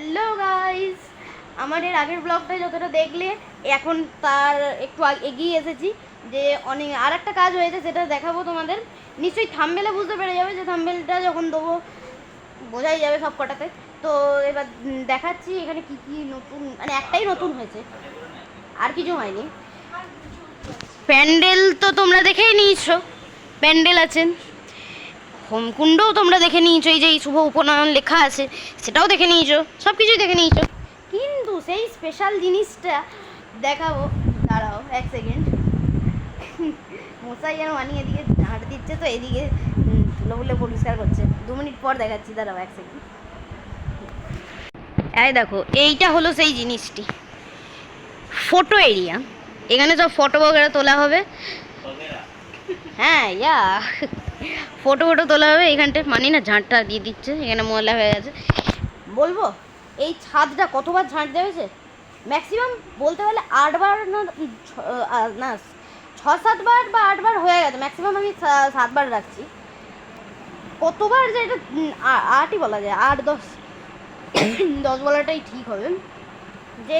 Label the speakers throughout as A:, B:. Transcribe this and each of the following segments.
A: Hello guys আমার এর আগের ব্লগটা যতটা দেখলে, এখন তার একটু এগিয়ে এসেছি যে অনেক আর একটা কাজ হয়েছে, সেটা দেখাবো তোমাদের। নিশ্চয়ই থাম্বেলে বুঝতে পেরে যাবে যে থাম্বেলটা যখন দেবো, বোঝাই যাবে সব কটাতে তো এবার দেখাচ্ছি এখানে কি কি নতুন মানে একটাই নতুন হয়েছে। আর কিছু হয়নি। প্যান্ডেল তো তোমরা দেখেই নিয়েছো। প্যান্ডেল আছেন। হোমকুণ্ডও তোমরা দেখে নিয়েছো, এই যে এই শুভ উপনয়ন লেখা আছে, সেটাও দেখে নিয়েছো সব কিছুই দেখে নিয়েছো। কিন্তু সেই স্পেশাল জিনিসটা দেখাবো, দাঁড়াও এক সেকেন্ড মশাই আর মানি এদিকে হাঁট দিচ্ছে তো, এদিকে ধুলো ফুলে পরিষ্কার করছে। দু মিনিট পর দেখাচ্ছি, দাঁড়াও এক সেকেন্ড এই দেখো, এইটা হলো সেই জিনিসটি। ফটো এরিয়া এখানে সব ফটো বগেরা তোলা হবে। হ্যাঁ ইয়া। ফটো ফটো তোলা হবে এখানটায়। মানি না ঝাঁটটা দিয়ে দিচ্ছে, এখানে ময়লা হয়ে গেছে। বলব, এই ছাদটা কতবার ঝাঁট দেওয়া ম্যাক্সিমাম বলতে গেলে আটবার না না, ছ, সাতবার বা আটবার হয়ে গেছে। ম্যাক্সিমাম আমি সাতবার রাখছি। কতবার যে এটা আটই বলা যায়, আট, দশ। দশ বলাটাই ঠিক হবে। যে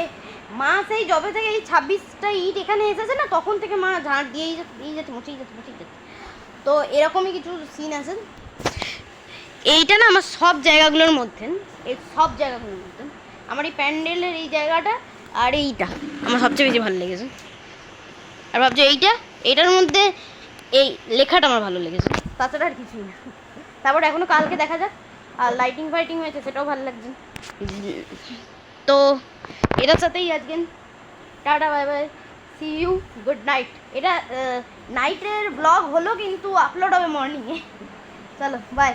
A: মা সেই জবে থেকে এই ছাব্বিশটা ইট এখানে এসেছে না, তখন থেকে মা ঝাঁট দিয়েই দিয়েই যাচ্ছে মুছেই যাচ্ছে মুছেই যাচ্ছে তো এরকমই কিছু সিন আছে। এইটা না আমার সব জায়গাগুলোর মধ্যে, এই সব জায়গাগুলোর মধ্যে। আমার এই প্যান্ডেলের এই জায়গাটা আর এইটা আমার সবচেয়ে বেশি ভালো লেগেছে। আর ভাবছি এইটা? এইটার মধ্যে এই লেখাটা আমার ভালো লেগেছে। তাছাড়া আর কিছুই না। তারপর এখনও কালকে দেখা যাক, আর লাইটিং ফাইটিং হয়েছে, সেটাও ভালো লাগছে। তো এটার সাথেই আজকে tata bye bye see you good night এটা নাইটের ব্লগ হলো কিন্তু আপলোড হবে মর্নিংয়ে চলো বাই